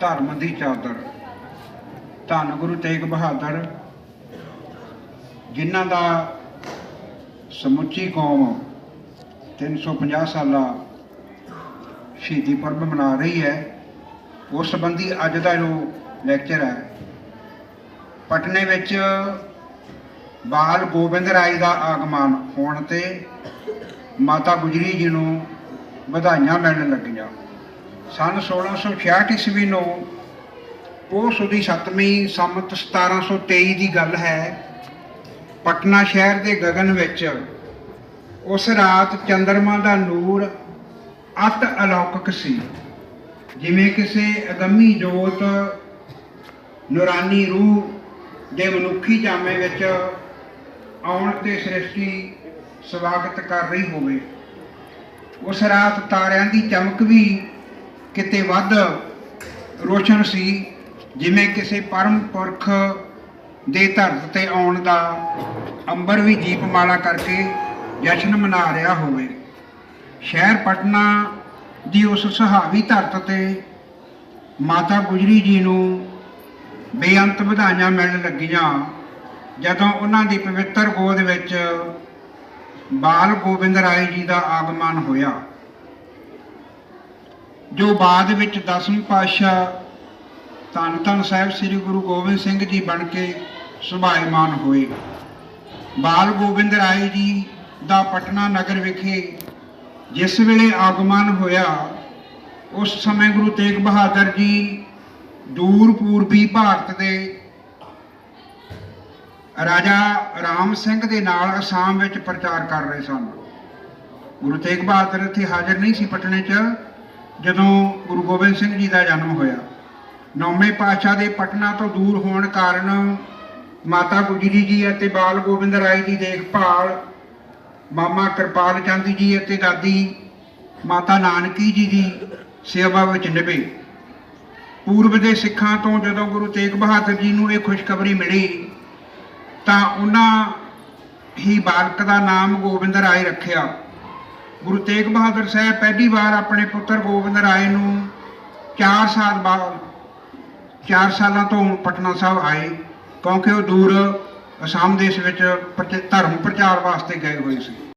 ਧਰਮ ਦੀ ਚਾਦਰ। ਧੰਨ ਗੁਰੂ ਤੇਗ ਬਹਾਦਰ, ਜਿਨ੍ਹਾਂ ਦਾ ਸਮੁੱਚੀ ਕੌਮ 350 ਸਾਲਾ ਸ਼ਹੀਦੀ ਪੁਰਬ ਮਨਾ ਰਹੀ ਹੈ, ਉਸ ਸੰਬੰਧੀ ਅੱਜ ਦਾ ਜੋ ਲੈਕਚਰ ਹੈ, ਪਟਨੇ ਵਿੱਚ ਬਾਲ ਗੋਬਿੰਦ ਰਾਏ ਦਾ ਆਗਮਨ ਹੋਣ ਤੇ ਮਾਤਾ ਗੁਜਰੀ ਜੀ ਨੂੰ ਵਧਾਈਆਂ ਮਿਲਣ ਲੱਗੀਆਂ। ਸਨ 1666 ਈਸਵੀ ਨੂੰ। ਪੋਹ ਦੀ 7ਵੀਂ ਸੰਮਤ 1723 ਦੀ ਗੱਲ ਹੈ। ਪਟਨਾ ਸ਼ਹਿਰ ਦੇ ਗਗਨ ਵਿੱਚ ਉਸ ਰਾਤ ਚੰਦਰਮਾ ਦਾ ਨੂਰ ਅਤ ਅਲੌਕਿਕ ਸੀ। ਜਿਵੇਂ ਕਿਸੇ ਅਗੰਮੀ ਜੋਤ ਨੂਰਾਨੀ ਰੂਹ ਦੇ ਮਨੁੱਖੀ ਜਾਮੇ ਵਿੱਚ ਆਉਣ ਤੇ ਸ੍ਰਿਸ਼ਟੀ ਸਵਾਗਤ ਕਰ ਰਹੀ ਹੋਵੇ। ਉਸ ਰਾਤ ਤਾਰਿਆਂ ਦੀ ਚਮਕ ਵੀ ਕਿਤੇ ਵੱਧ ਰੋਸ਼ਨ ਸੀ, ਜਿਵੇਂ ਕਿਸੇ ਪਰਮ ਪੁਰਖ ਦੇ ਧਰਤ ਤੇ ਆਉਣ ਦਾ ਅੰਬਰ ਵੀ ਦੀਪਮਾਲਾ ਕਰਕੇ ਜਸ਼ਨ ਮਨਾ ਰਿਹਾ ਹੋਵੇ। ਸ਼ਹਿਰ ਪਟਨਾ ਦੀ ਉਸ ਸੁਹਾਵੀ ਧਰਤ ਤੇ ਮਾਤਾ ਗੁਜਰੀ ਜੀ ਨੂੰ ਬੇਅੰਤ ਵਧਾਈਆਂ ਮਿਲਣ ਲੱਗੀਆਂ, ਜਦੋਂ ਉਹਨਾਂ ਦੀ ਪਵਿੱਤਰ ਗੋਦ ਵਿੱਚ ਬਾਲ ਗੋਬਿੰਦ ਰਾਏ ਜੀ ਦਾ ਆਗਮਨ ਹੋਇਆ। ਜੋ ਬਾਅਦ ਵਿੱਚ ਦਸਵੇਂ ਪਾਤਸ਼ਾਹ ਧੰਨ ਧੰਨ ਸਾਹਿਬ ਸ੍ਰੀ ਗੁਰੂ ਗੋਬਿੰਦ ਸਿੰਘ ਜੀ ਬਣ ਕੇ ਸੁਭਾਇਮਾਨ ਹੋਏ। ਬਾਲ ਗੋਬਿੰਦ ਰਾਏ ਜੀ ਦਾ ਪਟਨਾ ਨਗਰ ਵਿਖੇ ਜਿਸ ਵੇਲੇ ਆਗਮਨ ਹੋਇਆ, ਉਸ ਸਮੇਂ ਗੁਰੂ ਤੇਗ ਬਹਾਦਰ ਜੀ ਦੂਰ ਪੂਰਬੀ ਭਾਰਤ ਦੇ ਰਾਜਾ ਰਾਮ ਸਿੰਘ ਦੇ ਨਾਲ ਅਸਾਮ ਵਿੱਚ ਪ੍ਰਚਾਰ ਕਰ ਰਹੇ ਸਨ। ਗੁਰੂ ਤੇਗ ਬਹਾਦਰ ਇੱਥੇ ਹਾਜ਼ਰ ਨਹੀਂ ਸੀ ਪਟਨੇ 'ਚ। ਜਦੋਂ ਗੁਰੂ ਗੋਬਿੰਦ ਸਿੰਘ ਜੀ ਦਾ ਜਨਮ ਹੋਇਆ, ਨੌਵੇਂ ਪਾਤਸ਼ਾਹ ਦੇ ਪਟਨਾ ਤੋਂ ਦੂਰ ਹੋਣ ਕਾਰਨ ਮਾਤਾ ਗੁਜਰੀ ਜੀ ਅਤੇ ਬਾਲ ਗੋਬਿੰਦ ਰਾਏ ਦੀ ਦੇਖਭਾਲ, ਮਾਮਾ ਕਿਰਪਾਲ ਚੰਦ ਜੀ ਅਤੇ ਦਾਦੀ ਮਾਤਾ ਨਾਨਕੀ ਜੀ ਦੀ ਸੇਵਾ ਵਿੱਚ ਨਿਭੇ। ਪੂਰਬ ਦੇ ਸਿੱਖਾਂ ਤੋਂ ਜਦੋਂ ਗੁਰੂ ਤੇਗ ਬਹਾਦਰ ਜੀ ਨੂੰ ਇਹ ਖੁਸ਼ਖਬਰੀ ਮਿਲੀ, ਤਾਂ ਉਹਨਾਂ ਹੀ ਬਾਲਕ ਦਾ ਨਾਮ ਗੋਬਿੰਦ ਰਾਏ ਰੱਖਿਆ। ਗੁਰੂ ਤੇਗ ਬਹਾਦਰ ਸਾਹਿਬ ਪਹਿਲੀ ਵਾਰ ਆਪਣੇ ਪੁੱਤਰ ਗੋਬਿੰਦ ਰਾਏ ਨੂੰ 4 ਸਾਲ ਬਾਅਦ 4 ਸਾਲਾਂ ਤੋਂ ਪਟਨਾ ਸਾਹਿਬ ਆਏ, ਕਿਉਂਕਿ ਉਹ ਦੂਰ ਅਸਾਮ ਦੇਸ਼ ਵਿੱਚ ਪ੍ਰਚ- ਧਰਮ ਪ੍ਰਚਾਰ ਵਾਸਤੇ ਗਏ ਹੋਏ ਸੀ।